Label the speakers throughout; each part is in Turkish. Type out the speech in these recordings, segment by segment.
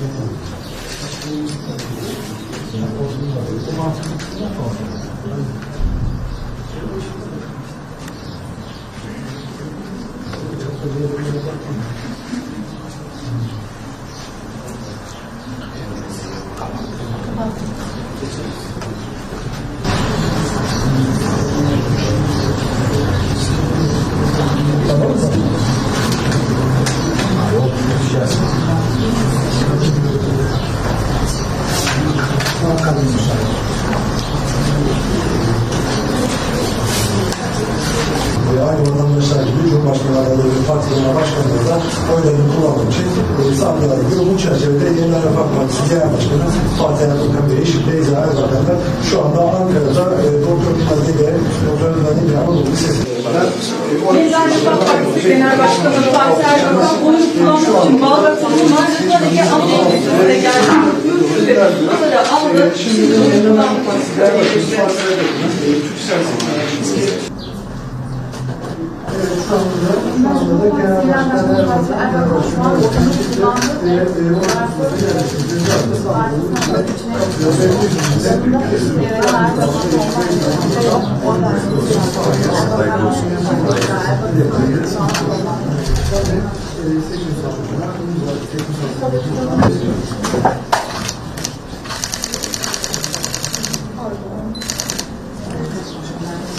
Speaker 1: Ve aynı vatandaşlar gibi Cumhurbaşkanı adayları, parti genel başkanları da oylarını kullanmak için e, sandığa gidiyor. Bu çerçevede Yeniden Refah Partisi Genel Başkanı Fatih Erbakan Bey, eşi Beyza Erbakan'la şu anda Ankara'da e, Doktor Binali ve Doktor Binali Yağmurlu Lisesi'nde
Speaker 2: Yeniden Refah Partisi Genel Başkanı Fatih Erbakan oy kullanmak için Bağdat'ın Maçlıklar'daki Anadolu'ya geldi. Bunları aldı. Şimdi oy kullanmak
Speaker 1: şu anda, şu anda da Genel Başkan Erbakan ve e, o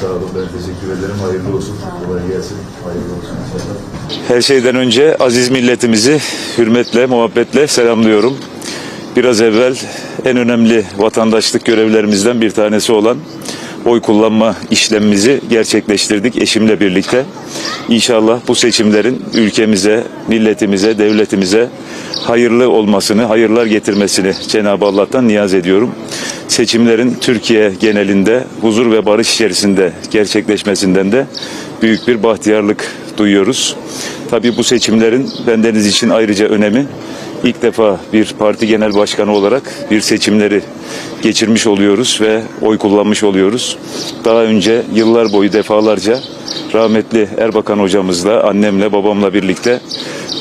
Speaker 3: Sağ olun ben teşekkür ederim. Hayırlı olsun. Kolay gelsin. Hayırlı olsun inşallah.
Speaker 4: Her şeyden önce aziz milletimizi hürmetle, muhabbetle selamlıyorum. Biraz evvel en önemli vatandaşlık görevlerimizden bir tanesi olan oy kullanma işlemimizi gerçekleştirdik eşimle birlikte. İnşallah bu seçimlerin ülkemize, milletimize, devletimize hayırlı olmasını, hayırlar getirmesini Cenab-ı Allah'tan niyaz ediyorum. Seçimlerin Türkiye genelinde huzur ve barış içerisinde gerçekleşmesinden de büyük bir bahtiyarlık duyuyoruz. Tabii bu seçimlerin bendeniz için ayrıca önemi ilk defa bir parti genel başkanı olarak bir seçimleri geçirmiş oluyoruz ve oy kullanmış oluyoruz. Daha önce yıllar boyu defalarca rahmetli Erbakan hocamızla, annemle, babamla birlikte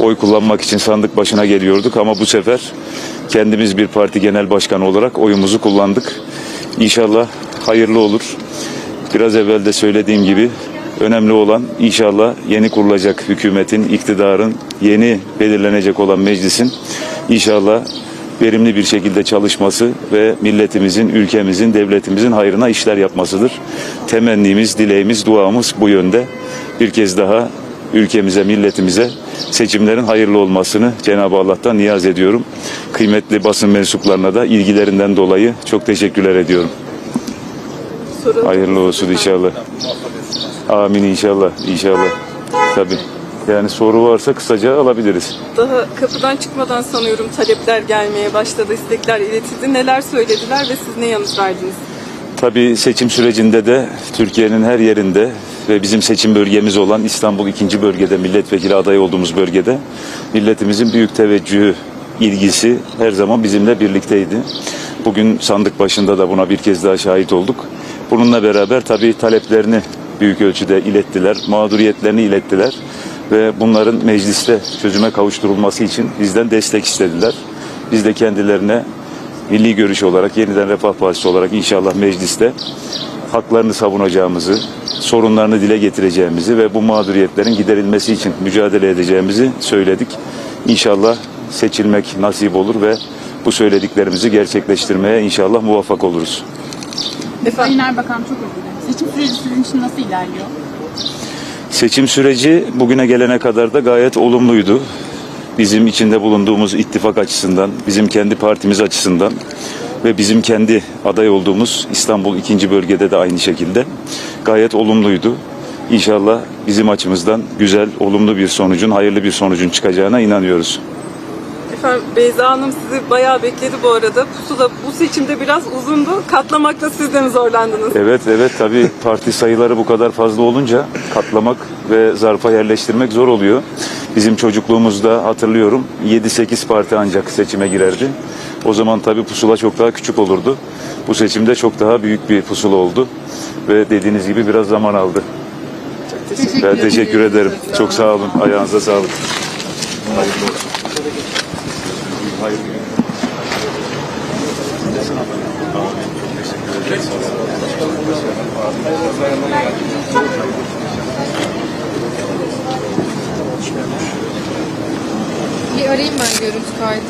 Speaker 4: oy kullanmak için sandık başına geliyorduk ama bu sefer kendimiz bir parti genel başkanı olarak oyumuzu kullandık. İnşallah hayırlı olur. Biraz evvel de söylediğim gibi önemli olan inşallah yeni kurulacak hükümetin, iktidarın, yeni belirlenecek olan meclisin inşallah verimli bir şekilde çalışması ve milletimizin, ülkemizin, devletimizin hayrına işler yapmasıdır. Temennimiz, dileğimiz, duamız bu yönde. Bir kez daha ülkemize, milletimize seçimlerin hayırlı olmasını Cenab-ı Allah'tan niyaz ediyorum. Kıymetli basın mensuplarına da ilgilerinden dolayı çok teşekkürler ediyorum. Hayırlı olsun inşallah. Amin inşallah, inşallah. Tabii. Yani soru varsa kısaca alabiliriz.
Speaker 2: Daha kapıdan çıkmadan sanıyorum talepler gelmeye başladı, istekler iletildi. Neler söylediler ve siz ne yanıt verdiniz?
Speaker 4: Tabii seçim sürecinde de Türkiye'nin her yerinde ve bizim seçim bölgemiz olan İstanbul 2. bölgede milletvekili adayı olduğumuz bölgede milletimizin büyük teveccühü, ilgisi her zaman bizimle birlikteydi. Bugün sandık başında da buna bir kez daha şahit olduk. Bununla beraber tabii taleplerini büyük ölçüde ilettiler, mağduriyetlerini ilettiler ve bunların mecliste çözüme kavuşturulması için bizden destek istediler. Biz de kendilerine milli görüş olarak, yeniden Refah Partisi olarak inşallah mecliste haklarını savunacağımızı, sorunlarını dile getireceğimizi ve bu mağduriyetlerin giderilmesi için mücadele edeceğimizi söyledik. İnşallah seçilmek nasip olur ve bu söylediklerimizi gerçekleştirmeye inşallah muvaffak oluruz.
Speaker 5: Sayın Erbakan çok özür dilerim. Seçim süreci sizin için nasıl ilerliyor?
Speaker 4: Seçim süreci bugüne gelene kadar da gayet olumluydu. Bizim içinde bulunduğumuz ittifak açısından, bizim kendi partimiz açısından ve bizim kendi aday olduğumuz İstanbul 2. bölgede de aynı şekilde gayet olumluydu. İnşallah bizim açımızdan güzel, olumlu bir sonucun, hayırlı bir sonucun çıkacağına inanıyoruz.
Speaker 2: Efendim Beyza Hanım sizi bayağı bekledi bu arada. Pusula bu seçimde biraz uzundu. Katlamakta siz de mi zorlandınız?
Speaker 4: Evet evet tabii parti sayıları bu kadar fazla olunca katlamak ve zarfa yerleştirmek zor oluyor. Bizim çocukluğumuzda hatırlıyorum 7-8 parti ancak seçime girerdi. O zaman tabii pusula çok daha küçük olurdu. Bu seçimde çok daha büyük bir pusula oldu ve dediğiniz gibi biraz zaman aldı.
Speaker 2: Teşekkür
Speaker 4: Ben teşekkür ederim. Çok sağ olun. Ayağınıza sağlık. Hayırlı olsun.
Speaker 6: Günler.
Speaker 5: Bir arayayım ben görüntü kaydı.